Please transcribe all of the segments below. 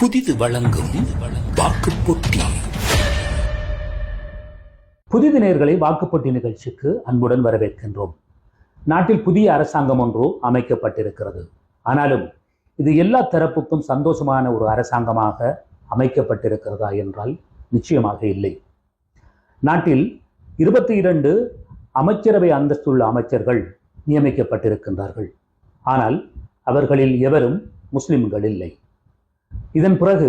புதிது வழங்கும் வாக்கு புதிது நேர்களை வாக்குப்பட்டி நிகழ்ச்சிக்கு அன்புடன் வரவேற்கின்றோம். நாட்டில் புதிய அரசாங்கம் ஒன்று அமைக்கப்பட்டிருக்கிறது. ஆனாலும் இது எல்லா தரப்புக்கும் சந்தோஷமான ஒரு அரசாங்கமாக அமைக்கப்பட்டிருக்கிறதா என்றால் நிச்சயமாக இல்லை. நாட்டில் இருபத்தி இரண்டு அமைச்சரவை அந்தஸ்துள்ள அமைச்சர்கள் நியமிக்கப்பட்டிருக்கின்றார்கள். ஆனால் அவர்களில் எவரும் முஸ்லிம்கள் இல்லை. இதன் பிறகு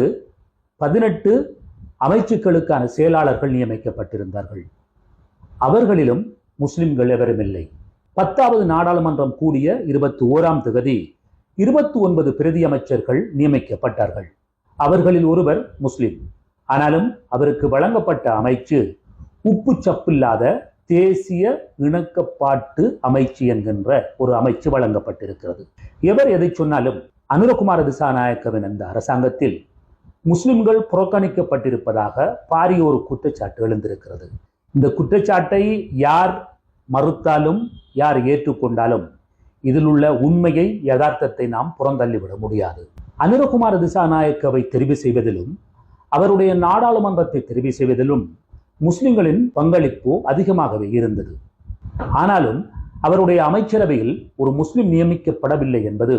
பதினெட்டு அமைச்சுக்களுக்கான செயலாளர்கள் நியமிக்கப்பட்டிருந்தார்கள். அவர்களிலும் முஸ்லிம்கள் எவரும் இல்லை. பத்தாவது நாடாளுமன்றம் கூடிய இருபத்தி ஓராம் தொகுதி இருபத்தி ஒன்பது பிரதி அமைச்சர்கள் நியமிக்கப்பட்டார்கள். அவர்களில் ஒருவர் முஸ்லிம். ஆனாலும் அவருக்கு வழங்கப்பட்ட அமைச்சு உப்பு சப்பில்லாத தேசிய இணக்கப்பாட்டு அமைச்சு என்கின்ற ஒரு அமைச்சு வழங்கப்பட்டிருக்கிறது. எவர் எதை சொன்னாலும் அனுரகுமார திசாநாயக்கவின் அந்த அரசாங்கத்தில் முஸ்லிம்கள் புறக்கணிக்கப்பட்டிருப்பதாக பாரிய ஒரு குற்றச்சாட்டு எழுந்திருக்கிறது. இந்த குற்றச்சாட்டை யார் மறுத்தாலும் யார் ஏற்றுக்கொண்டாலும் இதில் உள்ள உண்மையை யதார்த்தத்தை நாம் புறந்தள்ளிவிட முடியாது. அனுரகுமார திசாநாயக்கவை தெரிவு செய்வதிலும் அவருடைய நாடாளுமன்றத்தை தெரிவு செய்வதிலும் முஸ்லிம்களின் பங்களிப்பு அதிகமாகவே இருந்தது. ஆனாலும் அவருடைய அமைச்சரவையில் ஒரு முஸ்லிம் நியமிக்கப்படவில்லை என்பது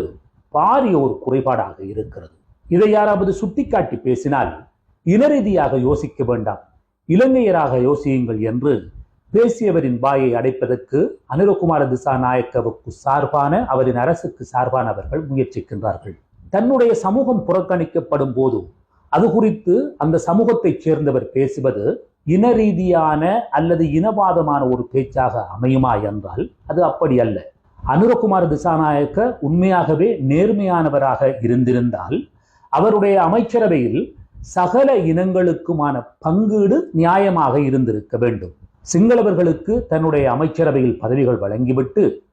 பாரிய ஒரு குறைபாடாக இருக்கிறது. இதை யாராவது சுட்டிக்காட்டி பேசினால் இனரீதியாக யோசிக்க வேண்டாம். இலங்கையராக யோசியுங்கள் என்று பேசியவரின் வாயை அடைப்பதற்கு அனுரகுமார திசாநாயக்கவுக்கு சார்பான அவரின் அரசுக்கு சார்பானவர்கள் முயற்சிக்கின்றார்கள். தன்னுடைய சமூகம் புறக்கணிக்கப்படும் போது அது குறித்து அந்த சமூகத்தைச் சேர்ந்தவர் பேசுவது இன ரீதியான அல்லது இனவாதமான ஒரு பேச்சாக அமையுமா என்றால் அது அப்படி அல்ல. அனுரகுமார் திசாநாயக்க உண்மையாகவே நேர்மையானவராக இருந்திருந்தால் அவருடைய அமைச்சரவையில் சகல இனங்களுக்குமான பங்கீடு நியாயமாக இருந்திருக்க வேண்டும். சிங்களவர்களுக்கு தன்னுடைய அமைச்சரவையில் பதவிகள் வழங்கிவிட்டு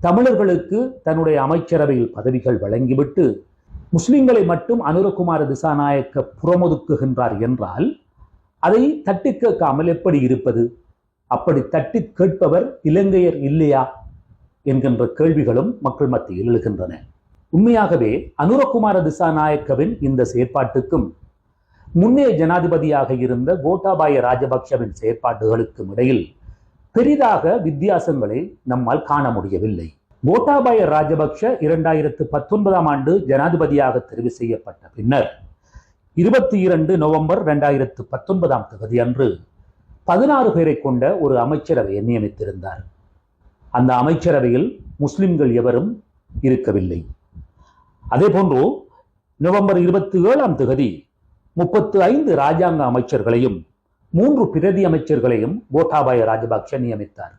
தமிழர்களுக்கு தன்னுடைய அமைச்சரவையில் பதவிகள் வழங்கிவிட்டு முஸ்லிம்களை மட்டும் அனுரகுமார திசாநாயக்க புறமொதுக்குகின்றார் என்றால் அதை தட்டி கேட்காமல் எப்படி இருப்பது? அப்படி தட்டி கேட்பவர் இலங்கையர் இல்லையா? என்கின்ற கேள்விகளும் மக்கள் மத்தியில் எழுகின்றன. உண்மையாகவே அனுரகுமார திசாநாயக்கவின் இந்த செயற்பாட்டுக்கும் முன்னைய ஜனாதிபதியாக இருந்த கோட்டாபாய ராஜபக்ஷவின் செயற்பாடுகளுக்கும் இடையில் பெரிதாக வித்தியாசங்களை நம்மால் காண முடியவில்லை. கோட்டாபாய ராஜபக்ஷ இரண்டாயிரத்து பத்தொன்பதாம் ஆண்டு ஜனாதிபதியாக தெரிவு செய்யப்பட்ட பின்னர் இருபத்தி இரண்டு நவம்பர் இரண்டாயிரத்து பத்தொன்பதாம் தேதி அன்று பதினாறு பேரை கொண்ட ஒரு அமைச்சரவையை நியமித்திருந்தார். அந்த அமைச்சரவையில் முஸ்லிம்கள் எவரும் இருக்கவில்லை. அதே போன்று நவம்பர் இருபத்தி ஏழாம் தேதி முப்பத்து ஐந்து ராஜாங்க அமைச்சர்களையும் மூன்று பிரதி அமைச்சர்களையும் கோட்டாபாய ராஜபக்ஷ நியமித்தார்.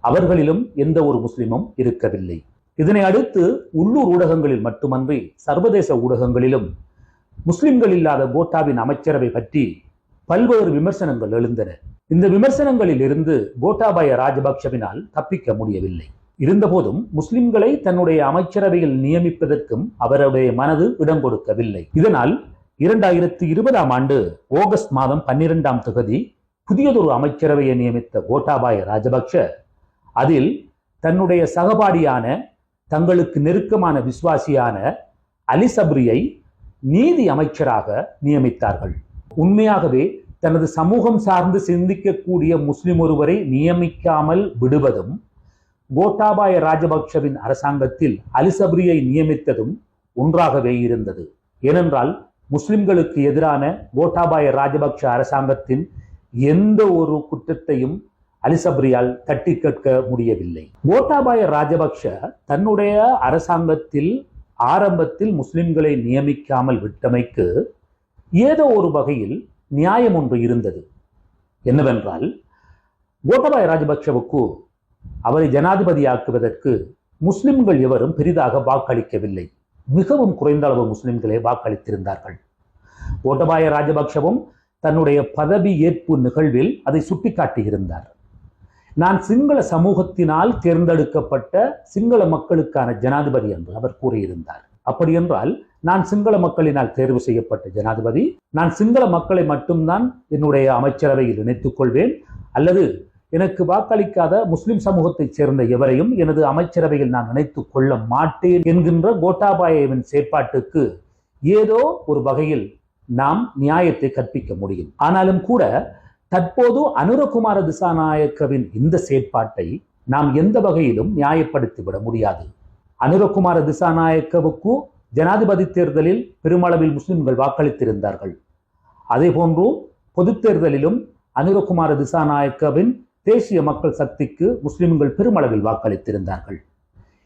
அவர்களிலும் எந்த ஒரு முஸ்லிமும் இருக்கவில்லை. இதனை அடுத்து உள்ளூர் ஊடகங்களில் மட்டுமன்றி சர்வதேச ஊடகங்களிலும் முஸ்லிம்கள் இல்லாத கோட்டாவின் அமைச்சரவை பற்றி பல்வேறு விமர்சனங்கள் எழுந்தன. இந்த விமர்சனங்களில் இருந்து கோட்டாபாய ராஜபக்ஷவினால் தப்பிக்க முடியவில்லை. இருந்தபோதும் முஸ்லிம்களை தன்னுடைய அமைச்சரவையில் நியமிப்பதற்கும் அவருடைய மனது இடம் கொடுக்கவில்லை. இதனால் இரண்டாயிரத்தி இருபதாம் ஆண்டு ஆகஸ்ட் மாதம் பன்னிரெண்டாம் தொகுதி புதியதொரு அமைச்சரவையை நியமித்த கோட்டாபாய ராஜபக்ஷ அதில் தன்னுடைய சகபாடியான தங்களுக்கு நெருக்கமான விசுவாசியான அலி சப்ரியை நீதி அமைச்சராக நியமித்தார்கள். உண்மையாகவே தனது சமூகம் சார்ந்து சிந்திக்கக்கூடிய முஸ்லிம் ஒருவரை நியமிக்காமல் விடுவதும் கோட்டாபாய ராஜபக்ஷவின் அரசாங்கத்தில் அலிசப்ரியை நியமித்ததும் ஒன்றாகவே இருந்தது. ஏனென்றால் முஸ்லிம்களுக்கு எதிரான கோட்டாபாய ராஜபக்ஷ அரசாங்கத்தின் எந்த ஒரு குற்றத்தையும் அலிசப்ரியால் தட்டி கேட்க முடியவில்லை. கோட்டாபாய ராஜபக்ஷ தன்னுடைய அரசாங்கத்தில் ஆரம்பத்தில் முஸ்லிம்களை நியமிக்காமல் விட்டமைக்கு ஏதோ ஒரு வகையில் நியாயம் ஒன்று இருந்தது. என்னவென்றால் கோட்டபாய ராஜபக்ஷவுக்கு அவரை ஜனாதிபதியாக்குவதற்கு முஸ்லிம்கள் எவரும் பெரிதாக வாக்களிக்கவில்லை. மிகவும் குறைந்த அளவு முஸ்லிம்களே வாக்களித்திருந்தார்கள். கோட்டபாய ராஜபக்ஷவும் தன்னுடைய பதவி ஏற்பு நிகழ்வில் அதை சுட்டிக்காட்டியிருந்தார். நான் சிங்கள சமூகத்தினால் தேர்ந்தெடுக்கப்பட்ட சிங்கள மக்களுக்கான ஜனாதிபதி என்று அவர் கூறியிருந்தார். அப்படியென்றால் நான் சிங்கள மக்களினால் தேர்வு செய்யப்பட்ட ஜனாதிபதி. நான் சிங்கள மக்களை மட்டும்தான் என்னுடைய அமைச்சரவையில் இணைத்துக் கொள்வேன். அல்லது எனக்கு வாக்களிக்காத முஸ்லிம் சமூகத்தைச் சேர்ந்த எவரையும் எனது அமைச்சரவையில் நான் இணைத்துக் கொள்ள மாட்டேன் என்கின்ற கோட்டாபாயவின் செயற்பாட்டுக்கு ஏதோ ஒரு வகையில் நாம் நியாயத்தை கற்பிக்க முடியும். ஆனாலும் கூட தற்போது அனுரகுமார திசாநாயக்கவின் இந்த செயற்பாட்டை நாம் எந்த வகையிலும் நியாயப்படுத்திவிட முடியாது. அனுரகுமார திசாநாயக்கவுக்கு ஜனாதிபதி தேர்தலில் பெருமளவில் முஸ்லிம்கள் வாக்களித்திருந்தார்கள். அதேபோன்று பொதுத் தேர்தலிலும் அனுரகுமார திசாநாயக்கவின் தேசிய மக்கள் சக்திக்கு முஸ்லிம்கள் பெருமளவில் வாக்களித்திருந்தார்கள்.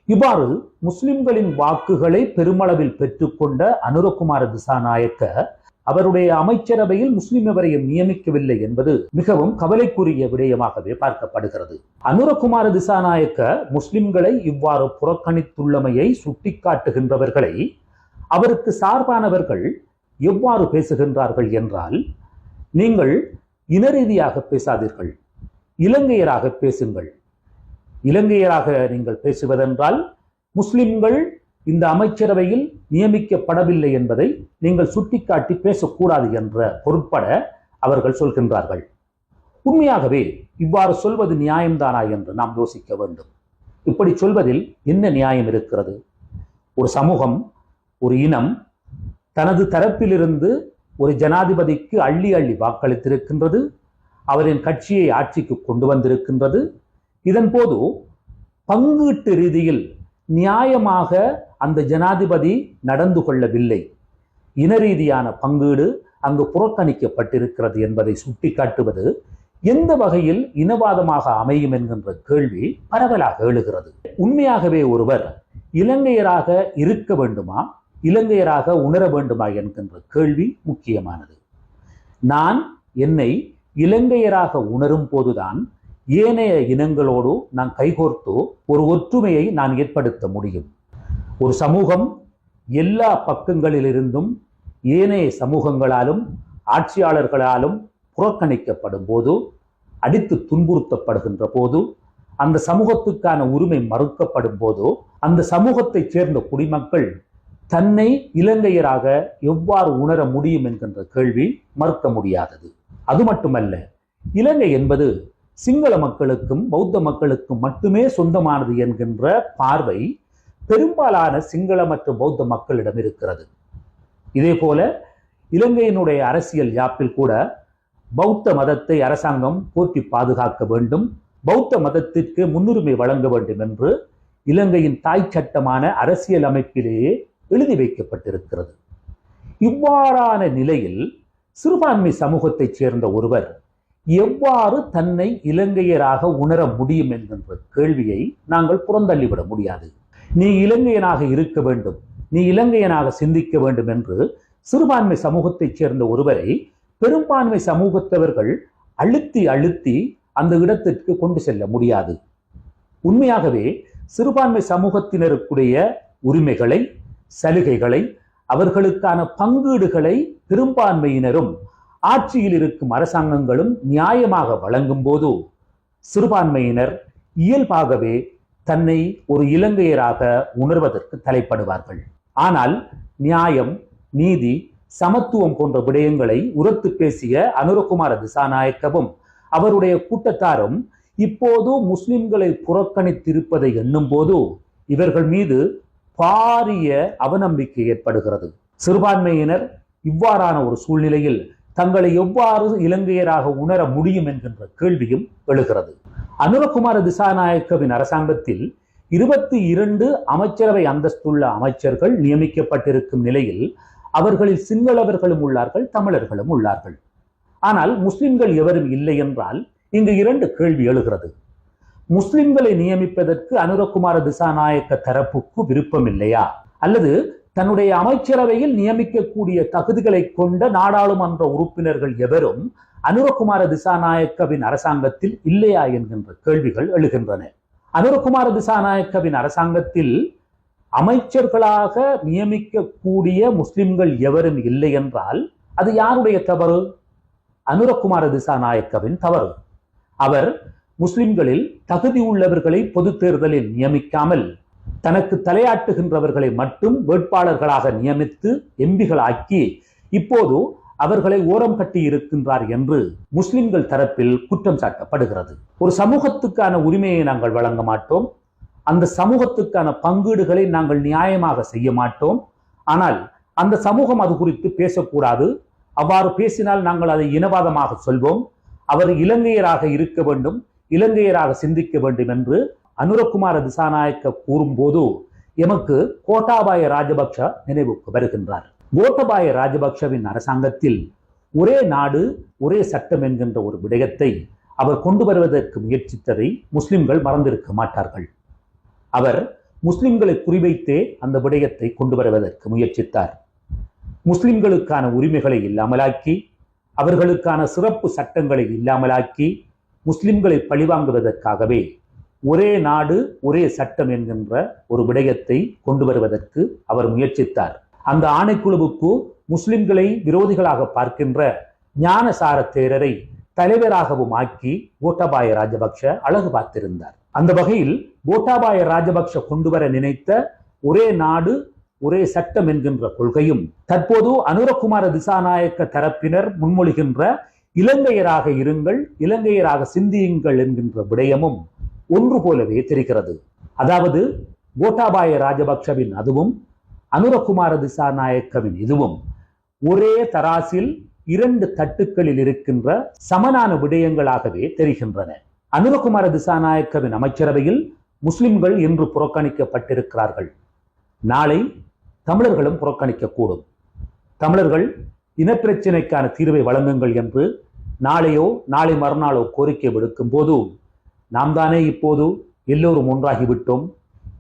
இவ்வாறு முஸ்லிம்களின் வாக்குகளை பெருமளவில் பெற்றுக்கொண்ட அனுரகுமார திசாநாயக்க அவருடைய அமைச்சரவையில் முஸ்லிம் எவரையும் நியமிக்கவில்லை என்பது மிகவும் கவலைக்குரிய விடயமாகவே பார்க்கப்படுகிறது. அனுரகுமார திசாநாயக்க முஸ்லிம்களை இவ்வாறு புறக்கணித்துள்ளமையை சுட்டிக்காட்டுகின்றவர்களை அவருக்கு சார்பானவர்கள் எவ்வாறு பேசுகின்றார்கள் என்றால் நீங்கள் இன ரீதியாக பேசாதீர்கள் இலங்கையராக பேசுங்கள். இலங்கையராக நீங்கள் பேசுவதென்றால் முஸ்லிம்கள் இந்த அமைச்சரவையில் நியமிக்கப்படவில்லை என்பதை நீங்கள் சுட்டிக்காட்டி பேசக்கூடாது என்ற பொருட்பட அவர்கள் சொல்கின்றார்கள். உண்மையாகவே இவ்வாறு சொல்வது நியாயம்தானா என்று நாம் யோசிக்க வேண்டும். இப்படி சொல்வதில் என்ன நியாயம் இருக்கிறது? ஒரு சமூகம் ஒரு இனம் தனது தரப்பிலிருந்து ஒரு ஜனாதிபதிக்கு அள்ளி அள்ளி வாக்களித்திருக்கின்றது அவரின் கட்சியை ஆட்சிக்கு கொண்டு வந்திருக்கின்றது. இதன் போது பங்கீட்டு ரீதியில் நியாயமாக அந்த ஜனாதிபதி நடந்து கொள்ளவில்லை. இன ரீதியான பங்கீடு அங்கு புறக்கணிக்கப்பட்டிருக்கிறது என்பதை சுட்டிக்காட்டுவது எந்த வகையில் இனவாதமாக அமையும் என்கின்ற கேள்வி பரவலாக எழுகிறது. உண்மையாகவே ஒருவர் இலங்கையராக இருக்க வேண்டுமா இலங்கையராக உணர வேண்டுமா என்கின்ற கேள்வி முக்கியமானது. நான் என்னை இலங்கையராக உணரும் போதுதான் ஏனைய இனங்களோடு நான் கைகோர்த்து ஒரு ஒற்றுமையை நான் ஏற்படுத்த முடியும். ஒரு சமூகம் எல்லா பக்கங்களிலிருந்தும் ஏனைய சமூகங்களாலும் ஆட்சியாளர்களாலும் புறக்கணிக்கப்படும் போது அடித்து துன்புறுத்தப்படுகின்ற போது அந்த சமூகத்துக்கான உரிமை மறுக்கப்படும் போது அந்த சமூகத்தைச் சேர்ந்த குடிமக்கள் தன்னை இலங்கையராக எவ்வாறு உணர முடியும் என்கின்ற கேள்வி மறுக்க முடியாதது. அது மட்டுமல்ல இலங்கை என்பது சிங்கள மக்களுக்கும் பௌத்த மக்களுக்கும் மட்டுமே சொந்தமானது என்கின்ற பார்வை பெரும்பாலான சிங்கள மற்றும் பௌத்த மக்களிடம் இருக்கிறது. இதே போல இலங்கையினுடைய அரசியல் யாப்பில் கூட பௌத்த மதத்தை அரசாங்கம் போற்றி பாதுகாக்க வேண்டும் பௌத்த மதத்திற்கு முன்னுரிமை வழங்க வேண்டும் என்று இலங்கையின் தாய் சட்டமான அரசியல் அமைப்பிலேயே எழுதி வைக்கப்பட்டிருக்கிறது. இவ்வாறான நிலையில் சிறுபான்மை சமூகத்தைச் சேர்ந்த ஒருவர் எவ்வாறு தன்னை இலங்கையராக உணர முடியும் என்கின்ற கேள்வியை நாங்கள் புறந்தள்ளிவிட முடியாது. நீ இலங்கையனாக இருக்க வேண்டும். நீ இலங்கையனாக சிந்திக்க வேண்டும் என்று சிறுபான்மை சமூகத்தைச் சேர்ந்த ஒருவரை பெரும்பான்மை சமூகத்தவர்கள் அழுத்தி அழுத்தி அந்த இடத்திற்கு கொண்டு செல்ல முடியாது. உண்மையாகவே சிறுபான்மை சமூகத்தினருக்குடைய உரிமைகளை சலுகைகளை அவர்களுக்கான பங்கீடுகளை பெரும்பான்மையினரும் ஆட்சியில் இருக்கும் அரசாங்கங்களும் நியாயமாக வழங்கும் போது சிறுபான்மையினர் இயல்பாகவே தன்னை ஒரு இலங்கையராக உணர்வதற்கு தலைப்படுவார்கள். ஆனால் நியாயம் நீதி சமத்துவம் போன்ற விடயங்களை உரத்து பேசிய அனுரகுமார திசாநாயக்கவும் அவருடைய கூட்டத்தாரும் இப்போது முஸ்லிம்களை புறக்கணித்திருப்பதை எண்ணும் போது இவர்கள் மீது பாரிய அவநம்பிக்கை ஏற்படுகிறது. சிறுபான்மையினர் இவ்வாறான ஒரு சூழ்நிலையில் தங்களை எவ்வாறு இலங்கையராக உணர முடியும் என்கின்ற கேள்வியும் எழுகிறது. அனுரகுமார திசாநாயக்கவின் அரசாங்கத்தில் இருபத்தி இரண்டு அமைச்சரவை அந்தஸ்துள்ள அமைச்சர்கள் நியமிக்கப்பட்டிருக்கும் நிலையில் அவர்களில் சிங்களவர்களும் உள்ளார்கள் தமிழர்களும் உள்ளார்கள். ஆனால் முஸ்லிம்கள் எவரும் இல்லை என்றால் இங்கு இரண்டு கேள்வி எழுகிறது. முஸ்லிம்களை நியமிப்பதற்கு அனுரகுமார திசாநாயக்க தரப்புக்கு விருப்பம் இல்லையா? அல்லது தன்னுடைய அமைச்சரவையில் நியமிக்கக்கூடிய தகுதிகளை கொண்ட நாடாளுமன்ற உறுப்பினர்கள் எவரும் அனுரகுமார திசாநாயக்கவின் அரசாங்கத்தில் இல்லையா என்கின்ற கேள்விகள் எழுகின்றன. அனுரகுமார திசாநாயக்கவின் அரசாங்கத்தில் அமைச்சர்களாக நியமிக்கக்கூடிய முஸ்லிம்கள் எவரும் இல்லை என்றால் அது யாருடைய தவறு? அனுரகுமார திசாநாயக்கவின் தவறு. அவர் முஸ்லிம்களில் தகுதி உள்ளவர்களை பொது தேர்தலில் நியமிக்காமல் தனக்கு தலையாட்டுகின்றவர்களை மட்டும் வேட்பாளர்களாக நியமித்து எம்பிகளாக்கி இப்போது அவர்களை ஓரம் கட்டி இருக்கின்றார் என்று முஸ்லிம்கள் தரப்பில் குற்றம் சாட்டப்படுகிறது. ஒரு சமூகத்துக்கான உரிமையை நாங்கள் வழங்க மாட்டோம். அந்த சமூகத்துக்கான பங்கீடுகளை நாங்கள் நியாயமாக செய்ய மாட்டோம். ஆனால் அந்த சமூகம் அது குறித்து பேசக்கூடாது. அவ்வாறு பேசினால் நாங்கள் அதை இனவாதமாக சொல்வோம். அவர் இலங்கையராக இருக்க வேண்டும் இலங்கையராக சிந்திக்க வேண்டும் என்று அனுரகுமார திசாநாயக்க கூறும்போது எமக்கு கோட்டாபாய ராஜபக்ஷ நினைவுக்கு வருகின்றார். கோட்டபாய ராஜபக்ஷவின் அரசாங்கத்தில் ஒரே நாடு ஒரே சட்டம் என்கின்ற ஒரு விடயத்தை அவர் கொண்டு வருவதற்கு முயற்சித்ததை முஸ்லிம்கள் மறந்திருக்க மாட்டார்கள். அவர் முஸ்லிம்களை குறிவைத்தே அந்த விடயத்தை கொண்டு வருவதற்கு முயற்சித்தார். முஸ்லிம்களுக்கான உரிமைகளை இல்லாமலாக்கி அவர்களுக்கான சிறப்பு சட்டங்களை இல்லாமலாக்கி முஸ்லிம்களை பழிவாங்குவதற்காகவே ஒரே நாடு ஒரே சட்டம் என்கின்ற ஒரு விடயத்தை கொண்டு வருவதற்கு அவர் முயற்சித்தார். அந்த ஆணைக்குழுவுக்கு முஸ்லிம்களை விரோதிகளாக பார்க்கின்ற ஞானசார தேரரை தலைவராகவும் ஆக்கி கோட்டாபாய ராஜபக்ஷ அழகு பார்த்திருந்தார். அந்த வகையில் கோட்டாபாய ராஜபக்ஷ கொண்டு வர நினைத்த ஒரே நாடு ஒரே சட்டம் என்கின்ற கொள்கையும் தற்போது அனுரகுமார திசாநாயக்க தரப்பினர் முன்மொழிகின்ற இலங்கையராக இருங்கள் இலங்கையராக சிந்தியுங்கள் என்கின்ற விடயமும் ஒன்று போலவே தெரிகிறது. அதாவது கோட்டாபாய ராஜபக்ஷவின் அதுவும் அனுரகுமார திசாநாயக்கவின் இதுவும் ஒரே தராசில் இரண்டு தட்டுக்களில் இருக்கின்ற சமனான விடயங்களாகவே தெரிகின்றன. அனுரகுமார திசாநாயக்கவின் அமைச்சரவையில் முஸ்லிம்கள் இன்று புறக்கணிக்கப்பட்டிருக்கிறார்கள். நாளை தமிழர்களும் புறக்கணிக்கக்கூடும். தமிழர்கள் இனப்பிரச்சினைக்கான தீர்வை வழங்குங்கள் என்று நாளையோ நாளை மறுநாளோ கோரிக்கை விடுக்கும் போது நாம் தானே இப்போது எல்லோரும் ஒன்றாகிவிட்டோம்.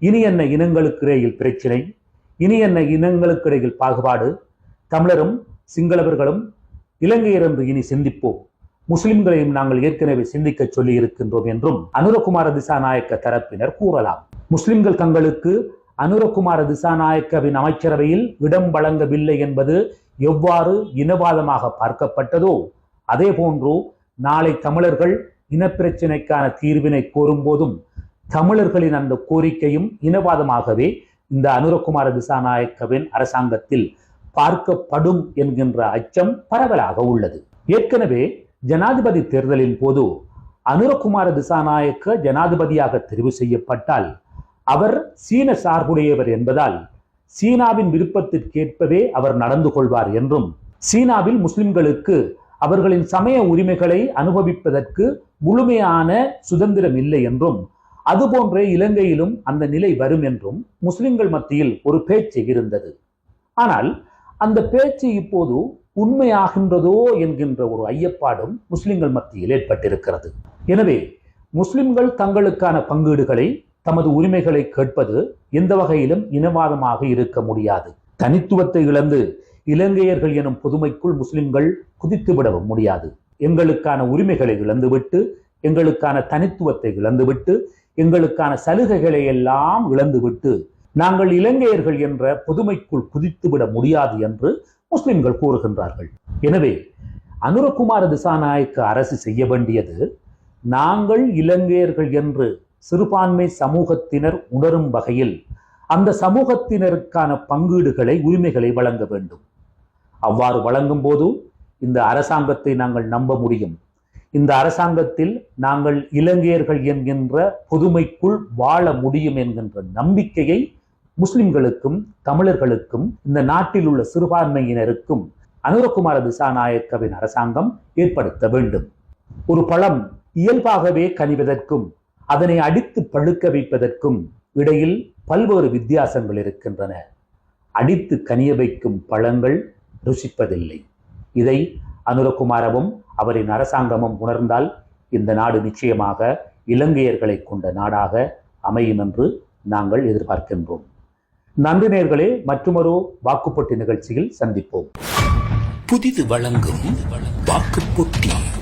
இனி என்ன இனங்களுக்கு இடையில் பிரச்சினை? இனி என்ன இனங்களுக்கு இடையில் பாகுபாடு? தமிழரும் சிங்களவர்களும் இலங்கையர் என்று இனி சிந்திப்போம். முஸ்லிம்களையும் நாங்கள் ஏற்கனவே சிந்திக்க சொல்லி இருக்கின்றோம் என்றும் அனுரகுமார திசாநாயக்க தரப்பினர் கூறலாம். முஸ்லிம்கள் தங்களுக்கு அனுரகுமார திசாநாயக்கவின் அமைச்சரவையில் இடம் வழங்கவில்லை என்பது எவ்வாறு இனவாதமாக பார்க்கப்பட்டதோ அதே போன்று நாளை தமிழர்கள் இனப்பிரச்சினைக்கான தீர்வினை கோரும்போதும் தமிழர்களின் அந்த கோரிக்கையும் இனவாதமாகவே இந்த அனுரகுமார திசாநாயக்கவின் அரசாங்கத்தில் பார்க்கப்படும் என்கின்ற அச்சம் பரவலாக உள்ளது. ஏற்கனவே ஜனாதிபதி தேர்தலின் போது அனுரகுமார திசாநாயக்க ஜனாதிபதியாக தெரிவு செய்யப்பட்டால் அவர் சீன சார்புடையவர் என்பதால் சீனாவின் விருப்பத்திற்கேற்பவே அவர் நடந்து கொள்வார் என்றும் சீனாவில் முஸ்லிம்களுக்கு அவர்களின் சமய உரிமைகளை அனுபவிப்பதற்கு முழுமையான சுதந்திரம் இல்லை என்றும் அதுபோன்றே இலங்கையிலும் அந்த நிலை வரும் என்றும் முஸ்லிம்கள் மத்தியில் ஒரு பேச்சு இருந்தது. ஆனால் அந்த பேச்சு இப்போது உண்மையாகின்றதோ என்கின்ற ஒரு ஐயப்பாடும் முஸ்லிம்கள் மத்தியில் ஏற்பட்டிருக்கிறது. எனவே முஸ்லிம்கள் தங்களுக்கான பங்கீடுகளை தமது உரிமைகளை கேட்பது எந்த வகையிலும் இனவாதமாக இருக்க முடியாது. தனித்துவத்தை இழந்து இலங்கையர்கள் எனும் புதுமைக்குள் முஸ்லிம்கள் குதித்துவிடவும் முடியாது. எங்களுக்கான உரிமைகளை இழந்துவிட்டு எங்களுக்கான தனித்துவத்தை இழந்துவிட்டு எங்களுக்கான சலுகைகளை எல்லாம் இழந்துவிட்டு நாங்கள் இலங்கையர்கள் என்ற புதுமைக்குள் குதித்துவிட முடியாது என்று முஸ்லிம்கள் கூறுகின்றார்கள். எனவே அனுரகுமார திசாநாயக்க அரசு செய்ய வேண்டியது நாங்கள் இலங்கையர்கள் என்று சிறுபான்மை சமூகத்தினர் உணரும் வகையில் அந்த சமூகத்தினருக்கான பங்கீடுகளை உரிமைகளை வழங்க வேண்டும். அவ்வாறு வழங்கும் போது இந்த அரசாங்கத்தை நாங்கள் நம்ப முடியும். இந்த அரசாங்கத்தில் நாங்கள் இலங்கையர்கள் என்கின்ற புதுமைக்குள் வாழ முடியும் என்கின்ற நம்பிக்கையை முஸ்லிம்களுக்கும் தமிழர்களுக்கும் இந்த நாட்டில் உள்ள சிறுபான்மையினருக்கும் அனுரகுமார திசாநாயக்கவின் அரசாங்கம் ஏற்படுத்த வேண்டும். ஒரு பழம் இயல்பாகவே கனிவதற்கும் அதனை அடித்து பழுக்க வைப்பதற்கும் இடையில் பல்வேறு வித்தியாசங்கள் இருக்கின்றன. அடித்து கனிய வைக்கும் பழங்கள் ருசிப்பதில்லை. இதை அனுரகுமாரவும் அவரின் அரசாங்கமும் உணர்ந்தால் இந்த நாடு நிச்சயமாக இலங்கையர்களை கொண்ட நாடாக அமையும் என்று நாங்கள் எதிர்பார்க்கின்றோம். நன்றி நேர்களே மற்றொரு வாக்குப்பட்டி நிகழ்ச்சியில் சந்திப்போம். புதிது வழங்கும் வாக்குப்பொட்டி.